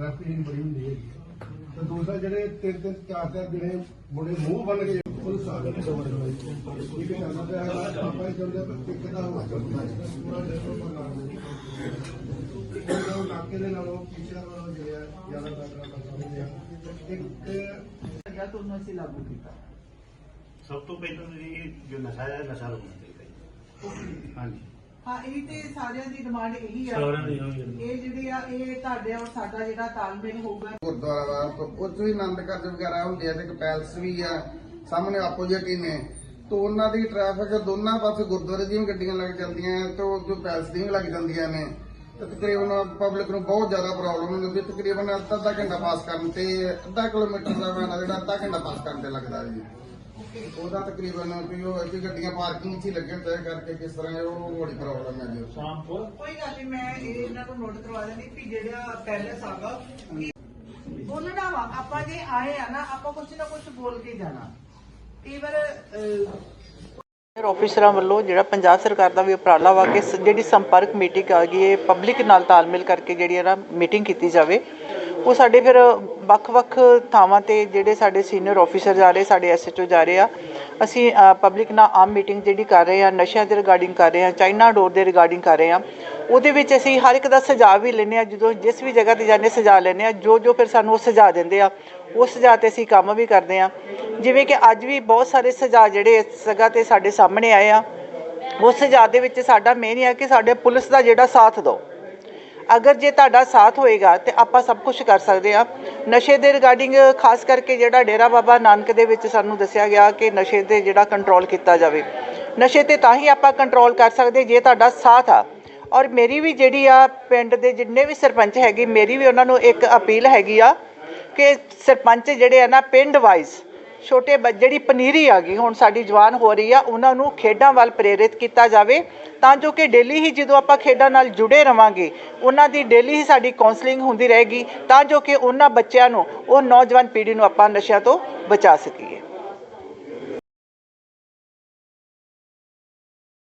ਰੈਫਰਿੰਗ ਬੜੀ ਹੁੰਦੀ ਹੈ ਤੇ ਦੂਸਰਾ ਜਿਹੜੇ ਤਿੰਨ ਤਿੰਨ ਚਾਰ ਚਾਰ ਜਿਹੜੇ ਮੁੰਡੇ ਮੂੰਹ ਬਣ ਕੇ ਪੁਲਿਸ ਆ ਗਈ ਸਵਾਰ ਹੋਈ ਠੀਕ ਹੈ ਨਾ ਤੇ ਆਪਾਂ ਹੀ ਚੱਲਦੇ ਪਰ ਇੱਕ ਦਾ ਹੋ ਜਾਂਦਾ ਪੂਰਾ ਡੇਵਲਪ ਬਣਾ ਦੇ ਇਹਨਾਂ ਨਾਕੇ ਦੇ ਨਾਲੋਂ ਪਿਛਲਾ ਵਾਲਾ ਜਿਹੜਾ ਜ਼ਿਆਦਾ ਬੈਟਰਾ ਕਰਦਾ ਹੁੰਦਾ ਜਾਂ ਅਸੀਂ ਲਾਗੂ ਕੀਤਾ ਸਭ ਤੋਂ ਪਹਿਲਾਂ ਤਾਂ ਇਹ ਜੋ ਨਸ਼ਾ ਹੈ ਨਸ਼ਾ ਰੋਕਣਾ ਚਾਹੀਦਾ ਹੈ ਹਾਂਜੀ। ਹਾਂ ਇਹ ਤੇ ਸਾਰਿਆਂ ਦੀ ਡਿਮਾਂਡ ਇਹੀ ਆ। ਸਾਰਿਆਂ ਦੀ ਇਹੀ। ਇਹ ਜਿਹੜੇ ਆ ਇਹ ਤੁਹਾਡੇ ਔਰ ਸਾਡਾ ਜਿਹੜਾ ਤਾਲਮੇਲ ਹੋਊਗਾ। ਗੁਰਦੁਆਰਾ ਵਾ ਉਹ 'ਚ ਵੀ ਆਨੰਦ ਕਾਰਜ ਵਗੈਰਾ ਹੁੰਦੇ ਆ ਤੇ ਇੱਕ ਪੈਲਸ ਵੀ ਆ ਸਾਹਮਣੇ ਆਪੋਜੀਟ ਹੀ ਨੇ। ਤੋਂ ਉਹਨਾਂ ਦੀ ਟ੍ਰੈਫਿਕ ਦੋਨਾਂ ਪਾਸੇ ਗੁਰਦੁਆਰੇ ਦੀਆਂ ਵੀ ਗੱਡੀਆਂ ਲੱਗ ਜਾਂਦੀਆਂ ਤੇ ਉਹ ਜੋ ਪੈਲਸ ਦੀਆਂ ਵੀ ਲੱਗ ਜਾਂਦੀਆਂ ਨੇ। ਤੇ ਤਕਰੀਬਨ ਪਬਲਿਕ ਨੂੰ ਬਹੁਤ ਜ਼ਿਆਦਾ ਪ੍ਰੋਬਲਮ ਹੁੰਦੀ ਹੈ ਤਕਰੀਬਨ ਅੱਧਾ ਅੱਧਾ ਘੰਟਾ ਪਾਸ ਕਰਨ ਤੇ ਅੱਧਾ ਕਿਲੋਮੀਟਰ ਦਾ ਆ ਜਿਹੜਾ ਅੱਧਾ ਘੰਟਾ ਪਾਸ ਕਰਨ ਤੇ ਲੱਗਦਾ ਜੀ। ਉਹਦਾ ਤਕਰੀਬਨ ਵੀ ਉਹ ਇੱਥੇ ਗੱਡੀਆਂ ਪਾਰਕਿੰਗ 'ਚ ਹੀ ਲੱਗਣ ਤੇ ਕਰਕੇ ਕਿਸ ਤਰ੍ਹਾਂ ਉਹ ਬੜੀ ਪ੍ਰੋਬਲਮ ਹੈ ਜੀ। ਕੋਈ ਗੱਲ ਨਹੀਂ ਮੈਂ ਇਹ ਇਹਨਾਂ ਨੂੰ ਨੋਟ ਕਰਵਾ ਦਿੰਦੀ ਕਿ ਜਿਹੜਾ ਪੈਲਸ ਆਗਾ ਬੋਲਣਾ ਵਾ ਆਪਾਂ ਜੇ ਆਏ ਆ ਨਾ ਆਪਾਂ ਕੁਝ ਨਾ ਕੁਝ ਬੋਲ ਕੇ ਜਾਣਾ। ਕਈ ਵਾਰ ਅਹ, ਆਫਿਸਰਾਂ ਵੱਲੋਂ ਜਿਹੜਾ ਪੰਜਾਬ ਸਰਕਾਰ ਦਾ ਵੀ ਉਪਰਾਲਾ ਵਾ ਕਿ ਸ- ਜਿਹੜੀ ਸੰਪਰਕ ਮੀਟਿੰਗ ਆ ਗਈ ਹੈ ਪਬਲਿਕ ਨਾਲ ਤਾਲਮੇਲ ਕਰਕੇ ਜਿਹੜੀ ਹੈ ਨਾ ਮੀਟਿੰਗ ਕੀਤੀ ਜਾਵੇ ਉਹ ਸਾਡੇ ਫਿਰ ਵੱਖ-ਵੱਖ ਥਾਵਾਂ ਤੇ ਜਿਹੜੇ ਸਾਡੇ ਸੀਨੀਅਰ ਆਫੀਸਰ ਜਾ ਰਹੇ ਸਾਡੇ ਐਸਐਚਓ ਜਾ ਰਹੇ ਆ ਅਸੀਂ ਪਬਲਿਕ ਨਾਲ ਆਮ ਮੀਟਿੰਗ ਜਿਹੜੀ ਕਰ ਰਹੇ ਆ ਨਸ਼ਿਆਂ ਦੇ ਰਿਗਾਰਡਿੰਗ ਕਰ ਰਹੇ ਆ ਚਾਈਨਾ ਡੋਰ ਦੇ ਰਿਗਾਰਡਿੰਗ ਕਰ ਰਹੇ ਆ ਉਹਦੇ ਵਿੱਚ ਅਸੀਂ ਹਰ ਇੱਕ ਦਾ ਸੁਝਾਅ ਵੀ ਲੈਂਦੇ ਆ ਜਦੋਂ ਜਿਸ ਵੀ ਜਗ੍ਹਾ ਤੇ ਜਾਂਦੇ ਸੁਝਾਅ ਲੈਂਦੇ ਆ ਜੋ ਜੋ ਫਿਰ ਸਾਨੂੰ ਉਹ ਸੁਝਾਅ ਦਿੰਦੇ ਆ, ਉਸ ਸੁਝਾਅ ਤੇ ਅਸੀਂ ਕੰਮ ਵੀ ਕਰਦੇ ਆ ਜਿਵੇਂ ਕਿ ਅੱਜ ਵੀ ਬਹੁਤ ਸਾਰੇ ਸੁਝਾਅ ਜਿਹੜੇ ਇਸ ਜਗ੍ਹਾ ਤੇ ਸਾਡੇ ਸਾਹਮਣੇ ਆਏ ਆ, ਉਸ ਸੁਝਾਅ ਦੇ ਵਿੱਚ ਸਾਡਾ ਮੇਨ ਇਹ ਆ ਕਿ ਸਾਡੇ ਪੁਲਿਸ ਦਾ ਜਿਹੜਾ ਸਾਥ ਦਿਓ। ਅਗਰ ਜੇ ਤੁਹਾਡਾ ਸਾਥ ਹੋਏਗਾ ਤੇ ਆਪਾਂ ਸਭ ਕੁਝ ਕਰ ਸਕਦੇ ਆ ਨਸ਼ੇ ਦੇ ਰਿਗਾਰਡਿੰਗ ਖਾਸ ਕਰਕੇ ਜਿਹੜਾ ਡੇਰਾ ਬਾਬਾ ਨਾਨਕ ਦੇ ਵਿੱਚ ਸਾਨੂੰ ਦੱਸਿਆ ਗਿਆ ਕਿ ਨਸ਼ੇ ਤੇ ਜਿਹੜਾ ਕੰਟਰੋਲ ਕੀਤਾ ਜਾਵੇ। ਨਸ਼ੇ ਤੇ ਤਾਂ ਹੀ ਆਪਾਂ ਕੰਟਰੋਲ ਕਰ ਸਕਦੇ ਜੇ ਤੁਹਾਡਾ ਸਾਥ ਆ। ਔਰ ਮੇਰੀ ਵੀ ਜਿਹੜੀ ਆ ਪਿੰਡ ਦੇ ਜਿੰਨੇ ਵੀ ਸਰਪੰਚ ਹੈਗੇ, ਮੇਰੀ ਵੀ ਉਹਨਾਂ ਨੂੰ ਇੱਕ ਅਪੀਲ ਹੈਗੀ ਆ ਕਿ ਸਰਪੰਚ ਜਿਹੜੇ ਆ ਨਾ ਪਿੰਡ ਵਾਈਜ਼ ਛੋਟੇ ਬੱਚ- ਜਿਹੜੀ ਪਨੀਰੀ ਆ ਗਈ, ਹੁਣ ਸਾਡੀ ਜਵਾਨ ਹੋ ਰਹੀ ਆ, ਉਹਨਾਂ ਨੂੰ ਖੇਡਾਂ ਵੱਲ ਪ੍ਰੇਰਿਤ ਕੀਤਾ ਜਾਵੇ, ਤਾਂ ਜੋ ਕਿ ਡੇਲੀ ਹੀ ਜਦੋਂ ਆਪਾਂ ਖੇਡਾਂ ਨਾਲ ਜੁੜੇ ਰਵਾਂਗੇ, ਉਹਨਾਂ ਦੀ ਡੇਲੀ ਹੀ ਸਾਡੀ ਕਾਉਂਸਲਿੰਗ ਹੁੰਦੀ ਰਹੇਗੀ, ਤਾਂ ਜੋ ਕਿ ਉਹਨਾਂ ਬੱਚਿਆਂ ਨੂੰ, ਉਹ ਨੌਜਵਾਨ ਪੀੜ੍ਹੀ ਨੂੰ ਆਪਾਂ ਨਸ਼ਿਆਂ ਤੋਂ ਬਚਾ ਸਕੀਏ।